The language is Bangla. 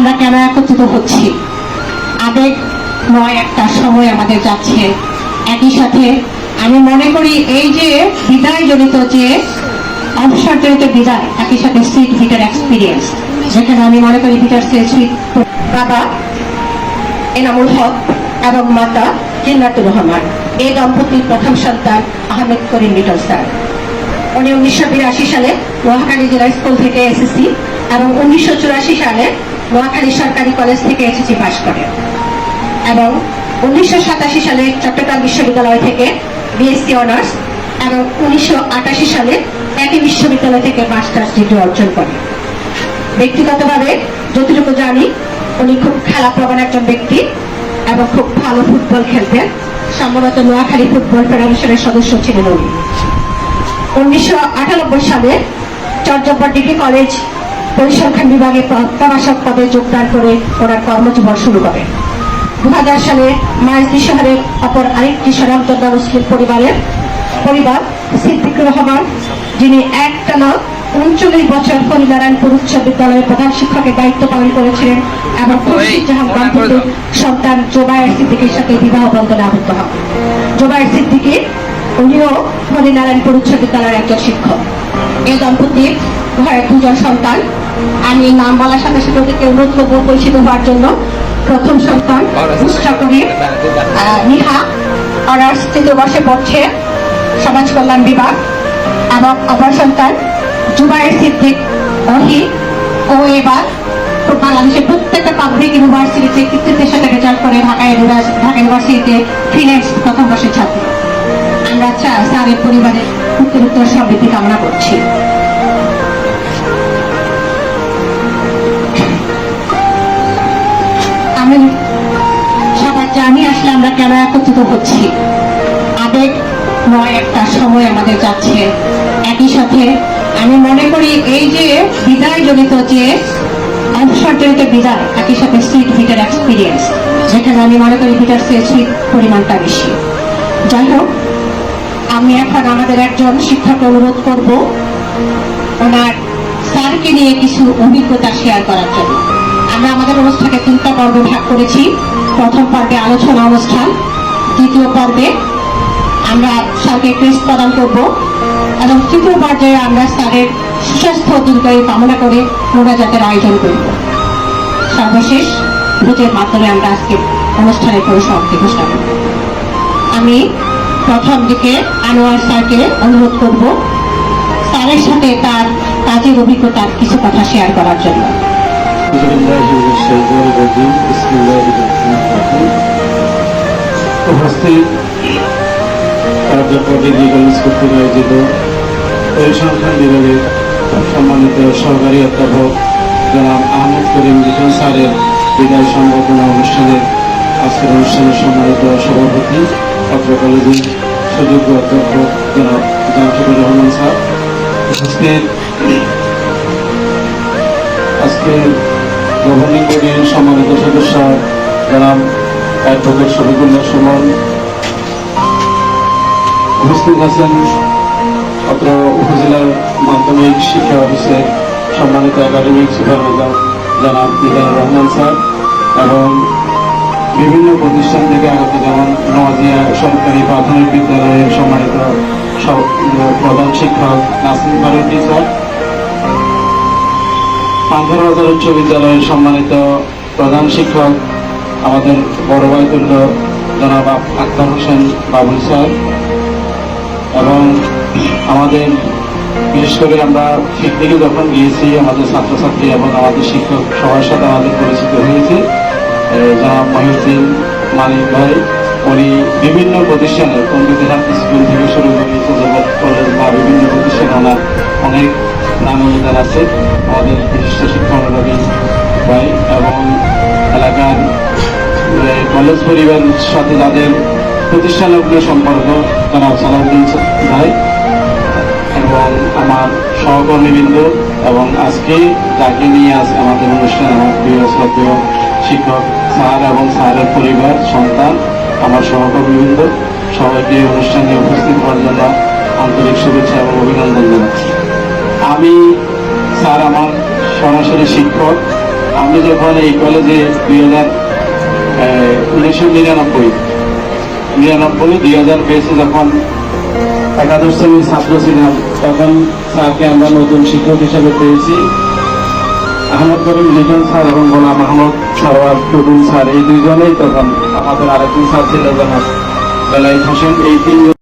আমরা কেন একত্রিত হচ্ছি? আবেগ নয় একটা সময় আমাদের যাচ্ছে। একই সাথে আমি মনে করি এই যে বিদায় জনিত যে অবসর জনিত বিদায়, একই সাথে সুইট ভিটার এক্সপিরিয়েন্স যেখানে আমি মনে করি ভিটার সুইট বাবা, এনামুল হক এবং মাতা জিন্নাতুর রহমান এই দম্পতির প্রথম সন্তান আহমেদ করিম লিটন স্যার। উনি উনিশশো বিরাশি সালে নোয়াখালী জেলা স্কুল থেকে এসএসসি এবং উনিশশো চুরাশি সালে নোয়াখালী সরকারি কলেজ থেকে এসএসসি পাশ করেন এবং উনিশশো সাতাশি সালে চট্টগ্রাম বিশ্ববিদ্যালয় থেকে বিএসসি অনার্স এবং উনিশশো আটাশি সালে একই বিশ্ববিদ্যালয় থেকে মাস্টার্স ডিগ্রি অর্জন করেন ব্যক্তিগতভাবে যতটুকু জানি, উনি খুব খেলাপ্রবণ একজন ব্যক্তি এবং খুব ভালো ফুটবল খেলতেন। সম্ভবত নোয়াখালী ফুটবল ফেডারেশনের সদস্য ছিলেন উনি। উনিশশো আটানব্বই সালে চট্টগ্রাম ডিগ্রি কলেজ পরিসংখ্যান বিভাগে প্র- প্রভাষক পদে যোগদান করে ওনার কর্মজীবন শুরু করেন দু হাজার সালে মাইজদি শহরের অপর আরেকটি স্বনামধন্য মুসলিম পরিবারের পরিবার সিদ্দিকুর রহমান যিনি একটানা উনচল্লিশ বছর হরিনারায়ণপুর উচ্চ বিদ্যালয়ের প্রধান শিক্ষকের দায়িত্ব পালন করেছিলেন এবং খুরশিদ জাহান দম্পতির সন্তান জোবায়ের সিদ্দিকের সাথে বিবাহ বন্ধনে আবদ্ধ হন। জোবায়ের সিদ্দিকী উনিও হরিনারায়ণপুর উচ্চ বিদ্যালয়ের একজন শিক্ষক। এই দম্পতির ঘরে দুজন সন্তান। আমি নাম বলার সাথে সাথে ওদেরকে অনুরোধ করব পরিচিত হওয়ার জন্য। প্রথম সন্তান নিহা অনার্স তৃতীয় বর্ষে পড়ছে সমাজ কল্যাণ বিভাগ এবং অপর সন্তান জুবাইর সিদ্দিক অহি ও এবার বাংলাদেশের প্রত্যেকটা পাবলিক ইউনিভার্সিটিতে কৃতিত্বের সাথে রেজাল্ট করে ঢাকা ইউনিভার্সিটি ঢাকা ইউনিভার্সিটিতে ফিনান্স প্রথম বর্ষের ছাত্র। আমরা স্যারের পরিবারের উত্তরোত্তর সমৃদ্ধি কামনা করছি। জানি আসলে আমরা কেন একত্রিত হচ্ছি? আবেগ নয় একটা সময় আমাদের যাচ্ছে। একই সাথে আমি মনে করি এই যে বিদায় জনিত যে অবসর জনিত বিদায়, একই সাথে সুইট ভিটার এক্সপিরিয়েন্স যেখানে আমি মনে করি ভিটার সে সুইট পরিমাণটা বেশি। যাই হোক, আমি এখন আমাদের একজন শিক্ষককে অনুরোধ করব, ওনার স্যারকে নিয়ে কিছু অভিজ্ঞতা শেয়ার করার জন্য। আমরা আমাদের অনুষ্ঠানকে তিনটা পর্বে ভাগ করেছি। প্রথম পর্বে আলোচনা অনুষ্ঠান, দ্বিতীয় পর্বে আমরা স্যারকে ক্রেস্ট প্রদান করব এবং তৃতীয় পর্যায়ে আমরা স্যারের সুস্বাস্থ্য ও দীর্ঘায়ু কামনা করে মোনাজাতের আয়োজন করব। সর্বশেষ ভোটের মাধ্যমে আমরা আজকে অনুষ্ঠানের পরিসমাপ্তি ঘোষণা করব। আমি প্রথম দিকে আনোয়ার স্যারকে অনুরোধ করব স্যারের সাথে তার কাজের অভিজ্ঞতার কিছু কথা শেয়ার করার জন্য। أعوذ بالله من الشيطان الرجيم بسم الله الرحمن الرحيم উপস্থিত কার্যকরী লিগাল স্কুল থেকে আয়োজিত পরিসংখ্যান বিভাগের সম্মানিত সহকারী অধ্যাপক জনাব আহমদ করিম লিটন স্যারের বিদায় সংবর্ধনা অনুষ্ঠানের আজকের অনুষ্ঠানের সম্মানিত সভাপতি অত্র কলেজের সুযোগ্য অধ্যক্ষ জনাব জামশেদুর রহমান স্যার উপস্থিত গভর্নিং বডির সম্মানিত সদস্য, জনাব অ্যাডভোকেট শফিকুল্লাহ সুমন উপস্থিত আছেন অত্র উপজেলার মাধ্যমিক শিক্ষা অফিসের সম্মানিত একাডেমিক সুপারভাইজার, জনাব মিজানুর রহমান স্যার, এবং বিভিন্ন প্রতিষ্ঠান থেকে আগত যেমন নওয়াজিয়া সরকারি প্রাথমিক বিদ্যালয়ের সম্মানিত প্রধান শিক্ষক নাসিম ফারুকি স্যার পান্থর বাজার উচ্চ বিদ্যালয়ের সম্মানিত প্রধান শিক্ষক, আমাদের বড় ভাই তুল্য জনাব আক- আক্তার হোসেন বাবুল স্যার, এবং আমাদের বিশেষ করে আমরা পিকনিকে যখন গিয়েছি, আমাদের ছাত্রছাত্রী এবং আমাদের শিক্ষক সবার সাথে আমাদের পরিচিত হয়েছে। জনাব মহিউদ্দিন মালিক ভাই, উনি বিভিন্ন প্রতিষ্ঠানে কম্পিউটার স্কুল থেকে শুরু করে বিভিন্ন প্রতিষ্ঠানে ওনার অনেক নাম অধিকার আছে আমাদের বিশিষ্ট শিক্ষক অনুরাগী ভাই এবং এলাকার এ, কলেজ পরিবারের সাথে যাদের প্রতিষ্ঠানগুলো সম্পর্ক জনাব সালাউদ্দিন ভাই এবং আমার সহকর্মীবৃন্দ এবং আজকে যাকে নিয়ে আজ আমাদের অনুষ্ঠান আমার প্রিয় শ্রদ্ধেয় শিক্ষক স্যার এবং স্যারের পরিবার সন্তান আমার সহকর্মীবৃন্দ সবাইকে অনুষ্ঠানে উপস্থিত হওয়ার জন্য আন্তরিক শুভেচ্ছা এবং অভিনন্দন জানাচ্ছি। আমি, স্যার আমার সরাসরি শিক্ষক। আমি যখন এই কলেজে দুই হাজার উনিশশো নিরানব্বই নিরানব্বই, দুই হাজার বেসে যখন একাদশ শ্রেণির ছাত্র ছিলাম, তখন স্যারকে আমরা নতুন শিক্ষক হিসেবে পেয়েছি। আহমদ করিম লিটন স্যার এবং গোলাম আহমদ সরওয়ার টুটুল স্যার, এই দুইজনেই তখন আমাদের আরেকজন স্যার ছিল জনাব বেলায়েত হোসেন। এই তিনজন